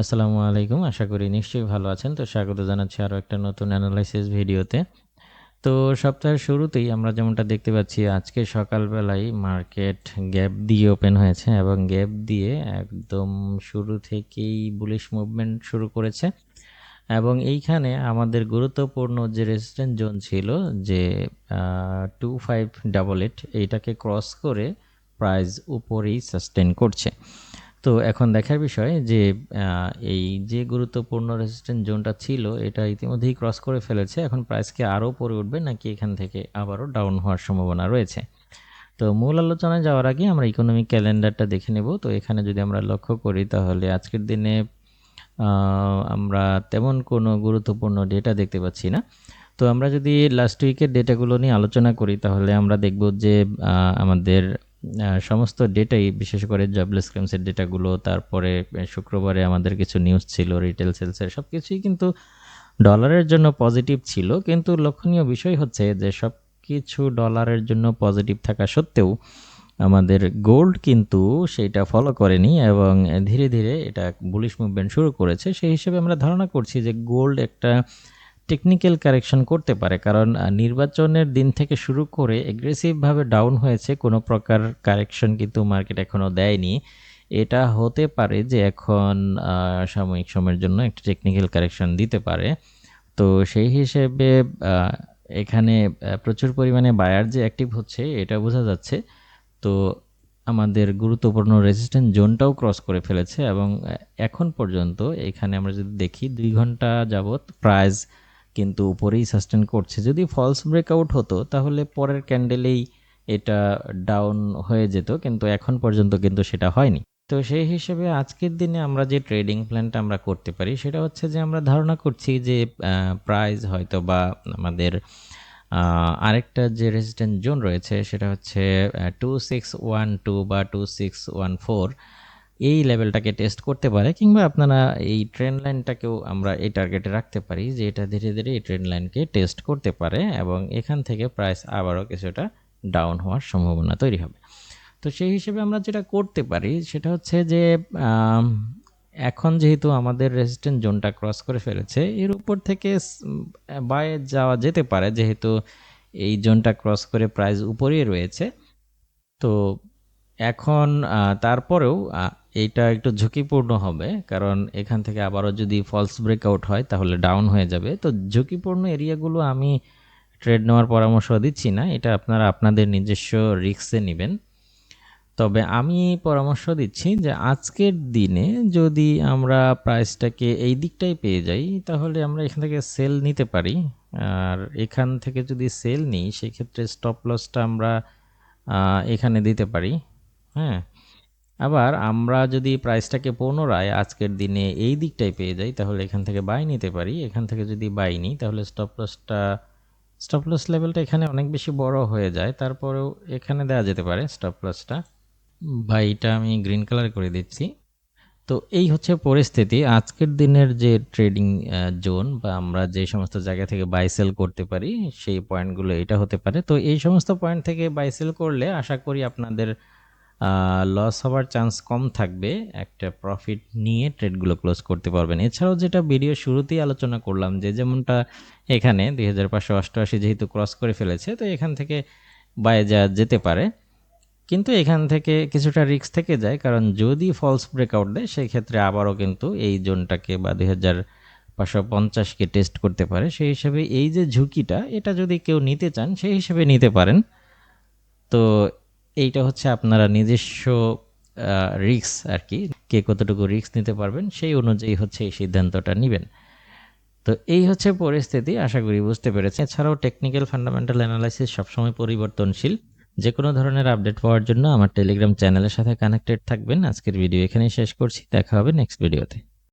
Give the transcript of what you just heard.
আসসালামু আলাইকুম। আশা করি নিশ্চয়ই ভালো আছেন। তো স্বাগত জানাচ্ছি আরও একটা নতুন অ্যানালাইসিস ভিডিওতে। তো সপ্তাহের শুরুতেই আমরা যেমনটা দেখতে পাচ্ছি, আজকে সকালবেলায় মার্কেট গ্যাপ দিয়ে ওপেন হয়েছে এবং গ্যাপ দিয়ে একদম শুরু থেকেই বুলিশ মুভমেন্ট শুরু করেছে। এবং এইখানে আমাদের গুরুত্বপূর্ণ যে রেজিস্ট্যান্ট জোন ছিল যে টু ফাইভ ডাবল এইট এইটাকে ক্রস করে প্রাইস উপরেই সাস্টেন করছে। তো এখন দেখার বিষয় যে এই যে গুরুত্বপূর্ণ রেজিস্ট্যান্ট জোনটা ছিল, এটা ইতিমধ্যেই ক্রস করে ফেলেছে। এখন প্রাইসকে আরও পরে উঠবে নাকি এখান থেকে আবারও ডাউন হওয়ার সম্ভাবনা রয়েছে? তো মূল আলোচনায় যাওয়ার আগে আমরা ইকোনমিক ক্যালেন্ডারটা দেখে নেব। তো এখানে যদি আমরা লক্ষ্য করি, তাহলে আজকের দিনে আমরা তেমন কোনো গুরুত্বপূর্ণ ডেটা দেখতে পাচ্ছি না। তো আমরা যদি লাস্ট উইকের ডেটাগুলো নিয়ে আলোচনা করি, তাহলে আমরা দেখব যে আমাদের সমস্ত ডেটাই বিশেষ করে জবলেস ক্লেমসের ডেটাগুলো তারপরে শুক্রবারে আমাদের কিছু নিউজ ছিল রিটেল সেলসের সব কিছুই কিন্তু ডলারের জন্য পজিটিভ ছিল। কিন্তু লক্ষণীয় বিষয় হচ্ছে যে সব কিছু ডলারের জন্য পজিটিভ থাকা সত্ত্বেও আমাদের গোল্ড কিন্তু সেইটা ফলো করেনি এবং ধীরে ধীরে এটা বুলিশ মুভমেন্ট শুরু করেছে। সেই হিসেবে আমরা ধারণা করছি যে গোল্ড একটা টেকনিক্যাল কারেকশন করতে পারে, কারণ নির্বাচনের দিন থেকে শুরু করে এগ্রেসিভভাবে ডাউন হয়েছে, কোনো প্রকার কারেকশন কিন্তু মার্কেট এখনও দেয়নি। এটা হতে পারে যে এখন সাময়িক সময়ের জন্য একটা টেকনিক্যাল কারেকশন দিতে পারে। তো সেই হিসেবে এখানে প্রচুর পরিমাণে বায়ার যে অ্যাক্টিভ হচ্ছে, এটা বোঝা যাচ্ছে। তো আমাদের গুরুত্বপূর্ণ রেজিস্ট্যান্ট জোনটাও ক্রস করে ফেলেছে এবং এখন পর্যন্ত এখানে আমরা যদি দেখি, দুই ঘণ্টা যাবৎ প্রাইস কিন্তু উপরেই সাস্টেন করছে। যদি ফলস ব্রেকআউট হতো, তাহলে পরের ক্যান্ডেলেই এটা ডাউন হয়ে যেত, কিন্তু এখন পর্যন্ত কিন্তু সেটা হয়নি। তো সেই হিসেবে আজকের দিনে আমরা যে ট্রেডিং প্ল্যানটা আমরা করতে পারি, সেটা হচ্ছে যে আমরা ধারণা করছি যে প্রাইস হয়তো বা আমাদের আরেকটা যে রেজিস্ট্যান্ট জোন রয়েছে, সেটা হচ্ছে টু সিক্স ওয়ান টু বা টু সিক্স ওয়ান ফোর এই লেভেলটাকে টেস্ট করতে পারে কিংবা আপনারা এই ট্রেন লাইনটাকেও আমরা এই টার্গেটে রাখতে পারি যে এটা ধীরে ধীরে এই ট্রেন লাইনকে টেস্ট করতে পারে এবং এখান থেকে প্রাইস আবারও কিছুটা ডাউন হওয়ার সম্ভাবনা তৈরি হবে। তো সেই হিসেবে আমরা যেটা করতে পারি সেটা হচ্ছে যে এখন যেহেতু আমাদের রেজিস্ট্যান্ট জোনটা ক্রস করে ফেলেছে, এর উপর থেকে বায়ে যাওয়া যেতে পারে যেহেতু এই জোনটা ক্রস করে প্রাইস উপরেই রয়েছে। তো এখন তারপরেও এইটা একটু ঝুঁকিপূর্ণ হবে, কারণ এখান থেকে আবারও যদি ফলস ব্রেকআউট হয়, তাহলে ডাউন হয়ে যাবে। তো ঝুঁকিপূর্ণ এরিয়াগুলো আমি ট্রেড নেওয়ার পরামর্শ দিচ্ছি না, এটা আপনারা আপনাদের নিজস্ব রিক্সে নেবেন। তবে আমি পরামর্শ দিচ্ছি যে আজকের দিনে যদি আমরা প্রাইসটাকে এই দিকটাই পেয়ে যাই, তাহলে আমরা এখান থেকে সেল নিতে পারি। আর এখান থেকে যদি সেল নিই, সেক্ষেত্রে স্টপ লসটা আমরা এখানে দিতে পারি। হ্যাঁ? আবার আমরা যদি প্রাইসটাকে পুনরায় আজকের দিনে এই দিকটাই পেয়ে যাই, তাহলে এখান থেকে বাই নিতে পারি। এখান থেকে যদি বাই নিই, তাহলে স্টপ লসটা স্টপ লস লেভেলটা এখানে অনেক বেশি বড় হয়ে যায়। তারপরেও এখানে দেওয়া যেতে পারে স্টপ লসটা বাইটা আমি গ্রিন কালার করে দিচ্ছি। তো এই হচ্ছে পরিস্থিতি। আজকের দিনের যে ট্রেডিং জোন বা আমরা যে সমস্ত জায়গা থেকে বাই সেল করতে পারি, সেই পয়েন্টগুলো এটা হতে পারে। তো এই সমস্ত পয়েন্ট থেকে বাই সেল করলে আশা করি আপনাদের লস হওয়ার চান্স কম থাকবে, একটা প্রফিট নিয়ে ট্রেডগুলো ক্লোজ করতে পারবেন। এছাড়াও যেটা ভিডিও শুরুতেই আলোচনা করলাম যে, যেমনটা এখানে দুই হাজার পাঁচশো অষ্টআশি যেহেতু ক্রস করে ফেলেছে, তো এখান থেকে বাইরে যাওয়া যেতে পারে। কিন্তু এখান থেকে কিছুটা রিস্ক থেকে যায়, কারণ যদি ফলস ব্রেকআউট দেয় সেই ক্ষেত্রে আবারও কিন্তু এই জোনটাকে বা দুই হাজার পাঁচশো পঞ্চাশকে টেস্ট করতে পারে। সেই হিসেবে এই যে ঝুঁকিটা, এটা যদি কেউ নিতে চান, সেই হিসেবে নিতে পারেন। তো এইটা হচ্ছে আপনারা নিজস্ব রিক্স আর কি কে কতটুকু রিক্স নিতে পারবেন, সেই অনুযায়ী হচ্ছে এই সিদ্ধান্তটা নেবেন। তো এই হচ্ছে পরিস্থিতি, আশা করি বুঝতে পেরেছি এছাড়াও টেকনিক্যাল ফান্ডামেন্টাল অ্যানালাইসিস সবসময় পরিবর্তনশীল। যে কোনো ধরনের আপডেট পাওয়ার জন্য আমার টেলিগ্রাম চ্যানেলের সাথে কানেক্টেড থাকবেন। আজকের ভিডিও এখানেই শেষ করছি। দেখা হবে নেক্সট ভিডিওতে